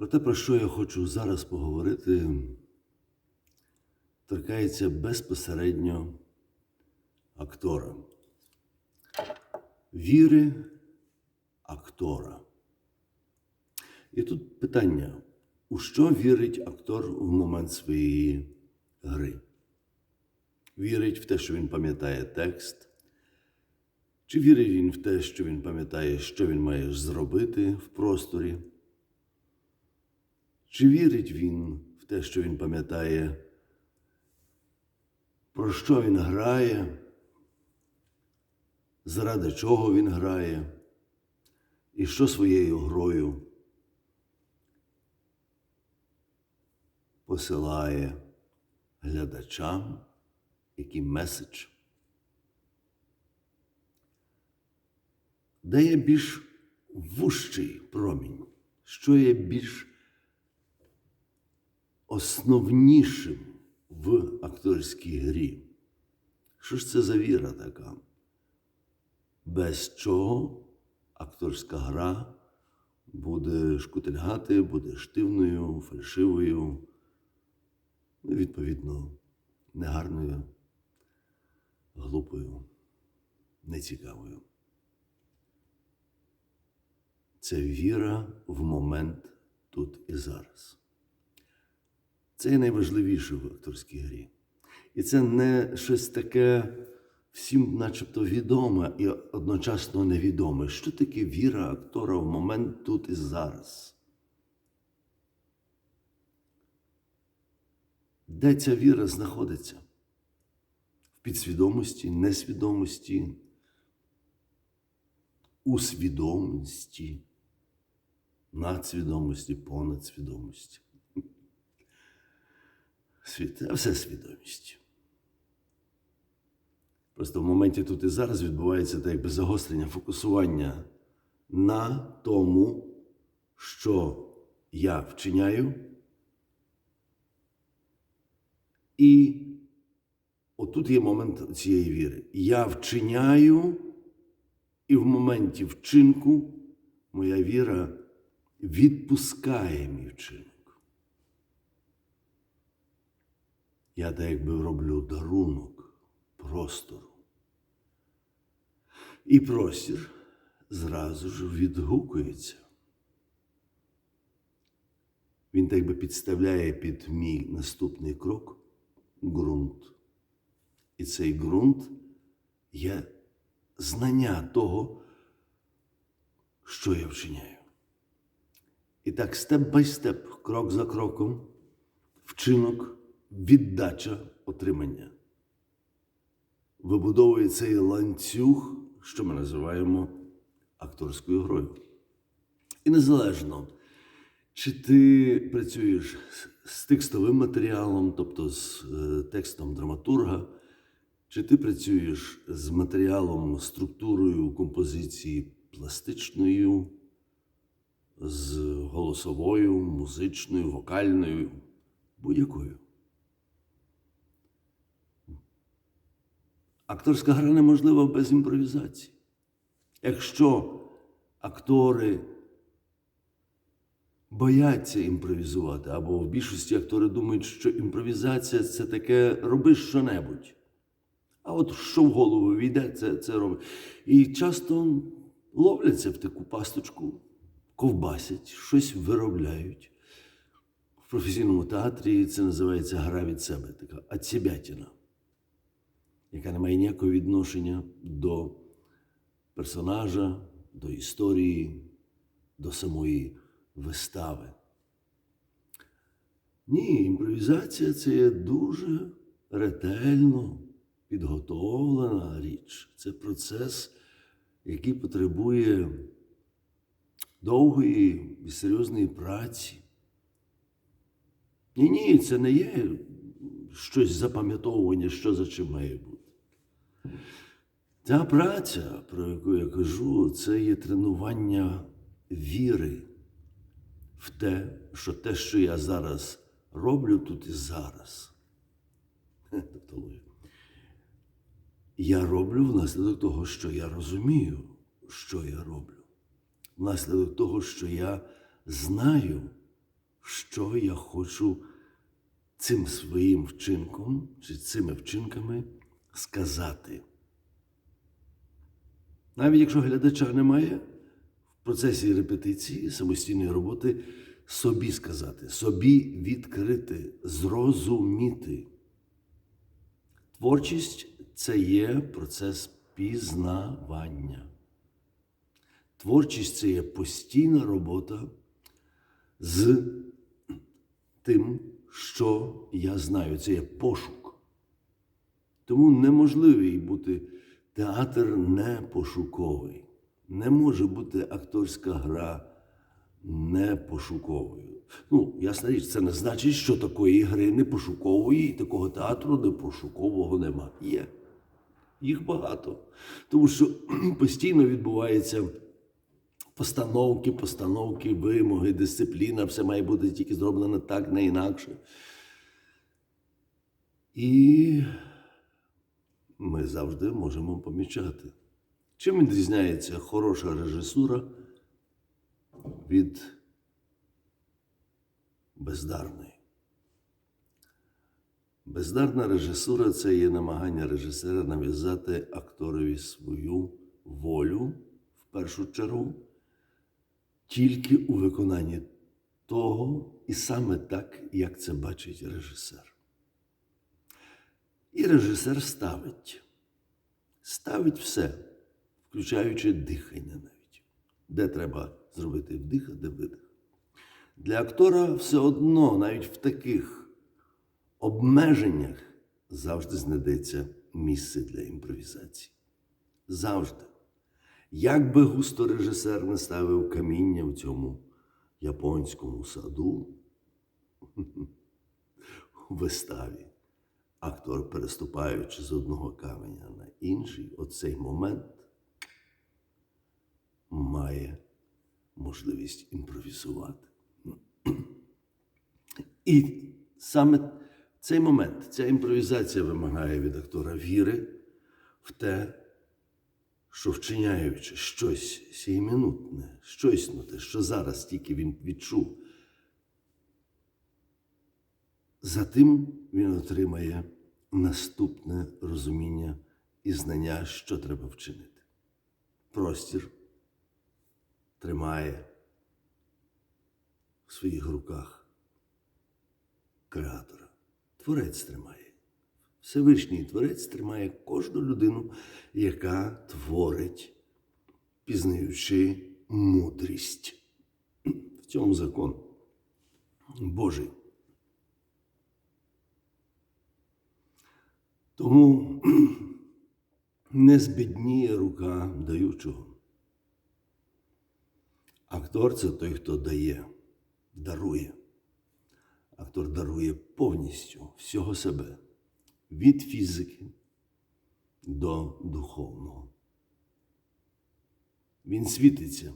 Про те, про що я хочу зараз поговорити, торкається безпосередньо актора. Віри актора. І тут питання: у що вірить актор в момент своєї гри? Вірить в те, що він пам'ятає текст? Чи вірить він в те, що він пам'ятає, що він має зробити в просторі? Чи вірить він в те, що він пам'ятає, про що він грає, заради чого він грає, і що своєю грою посилає глядачам, який меседж? Де є більш вущий промінь, що є більш основнішим в акторській грі. Що ж це за віра така? Без чого акторська гра буде шкутильгати, буде штивною, фальшивою, ну, відповідно, негарною, глупою, нецікавою. Це віра в момент тут і зараз. Це є найважливіше в акторській грі. І це не щось таке всім, начебто, відоме і одночасно невідоме. Що таке віра актора в момент тут і зараз? Де ця віра знаходиться? В підсвідомості, несвідомості, у свідомості, надсвідомості, понадсвідомості. Світ, а все свідомість. Просто в моменті тут і зараз відбувається так якби загострення, фокусування на тому, що я вчиняю. І отут є момент цієї віри. Я вчиняю, і в моменті вчинку моя віра відпускає мій вчинок. Я так якби роблю дарунок простору. І простір зразу ж відгукується. Він так би підставляє під мій наступний крок ґрунт. І цей ґрунт є знання того, що я вчиняю. І так, степ бай степ, крок за кроком, вчинок віддача отримання. Вибудовує цей ланцюг, що ми називаємо акторською грою. І незалежно, чи ти працюєш з текстовим матеріалом, тобто з е, текстом драматурга, чи ти працюєш з матеріалом, структурою композиції пластичною, з голосовою, музичною, вокальною, будь-якою. Акторська гра неможлива без імпровізації. Якщо актори бояться імпровізувати, або в більшості актори думають, що імпровізація це таке роби що-небудь. А от що в голову війде, це, це робить. І часто ловляться в таку пасточку, ковбасять, щось виробляють. В професійному театрі це називається гра від себе, така ацібятіна яка не має ніякого відношення до персонажа, до історії, до самої вистави. Ні, імпровізація це є дуже ретельно підготовлена річ. Це процес, який потребує довгої і серйозної праці. Ні, ні, це не є щось запам'ятовування, що за чим має бути. Ця праця, про яку я кажу, це є тренування віри в те, що те, що я зараз роблю тут і зараз. Тобто, я роблю внаслідок того, що я розумію, що я роблю. Внаслідок того, що я знаю, що я хочу цим своїм вчинком чи цими вчинками сказати. Навіть якщо глядача немає, в процесі репетиції, самостійної роботи собі сказати, собі відкрити, зрозуміти. Творчість це є процес пізнавання. Творчість це є постійна робота з тим, що я знаю. Це є пошук. Тому неможливий бути театр не пошуковий. Не може бути акторська гра не пошуковою. Ну, ясна річ, це не значить, що такої гри не пошукової і такого театру не пошукового нема. Є. Їх багато. Тому що постійно відбуваються постановки, постановки, вимоги, дисципліна, все має бути тільки зроблено так, не інакше. І ми завжди можемо помічати. Чим відрізняється хороша режисура від бездарної? Бездарна режисура це є намагання режисера нав'язати акторові свою волю в першу чергу, тільки у виконанні того і саме так, як це бачить режисер. І режисер ставить. Ставить все, включаючи дихання навіть. Де треба зробити вдих, а де видих. Для актора все одно, навіть в таких обмеженнях, завжди знайдеться місце для імпровізації. Завжди. Як би густо режисер не ставив каміння в цьому японському саду у виставі, актор, переступаючи з одного каменя на інший, оцей момент має можливість імпровізувати. І саме цей момент, ця імпровізація вимагає від актора віри в те, що вчиняючи щось сіємінутне, щось ну, те, що зараз тільки він відчув, затим він отримає наступне розуміння і знання, що треба вчинити. Простір тримає в своїх руках креатора. Творець тримає. Всевишній Творець тримає кожну людину, яка творить, пізнаючи мудрість. В цьому закон Божий. Тому не збідніє рука даючого. Актор це той, хто дає, дарує. Актор дарує повністю всього себе від фізики до духовного. Він світиться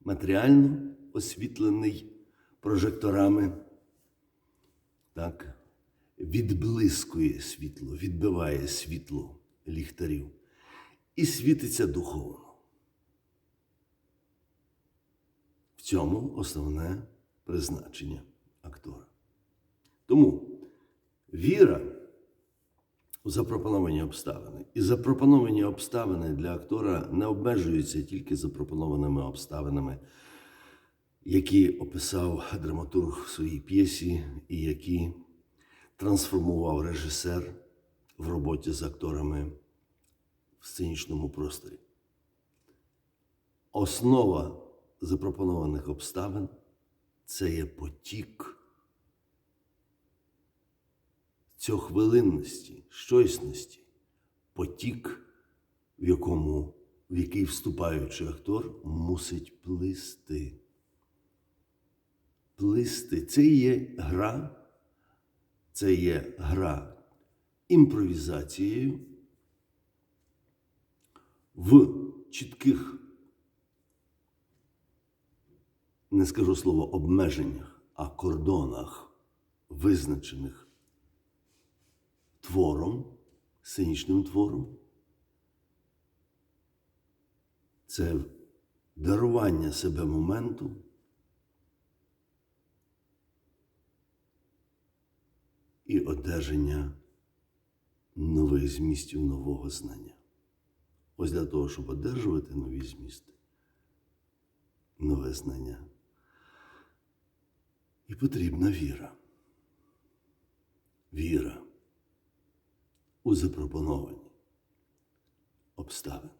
матеріально освітлений прожекторами, так, відблискує світло, відбиває світло ліхтарів і світиться духовно. В цьому основне призначення актора. Тому віра у запропоновані обставини. І запропоновані обставини для актора не обмежуються тільки запропонованими обставинами, які описав драматург в своїй п'єсі, і які трансформував режисер в роботі з акторами в сценічному просторі. Основа запропонованих обставин це є потік цьохвилинності, щойсності, потік, в якому, в який вступаючий актор мусить плисти. Плисти. Це є гра, це є гра імпровізацією в чітких, не скажу слово обмеженнях, а кордонах, визначених твором, сценічним твором. Це дарування себе моменту, і одержання нових змістів нового знання. Ось для того, щоб одержувати нові змісти, нове знання. І потрібна віра. Віра у запропоновані обставини.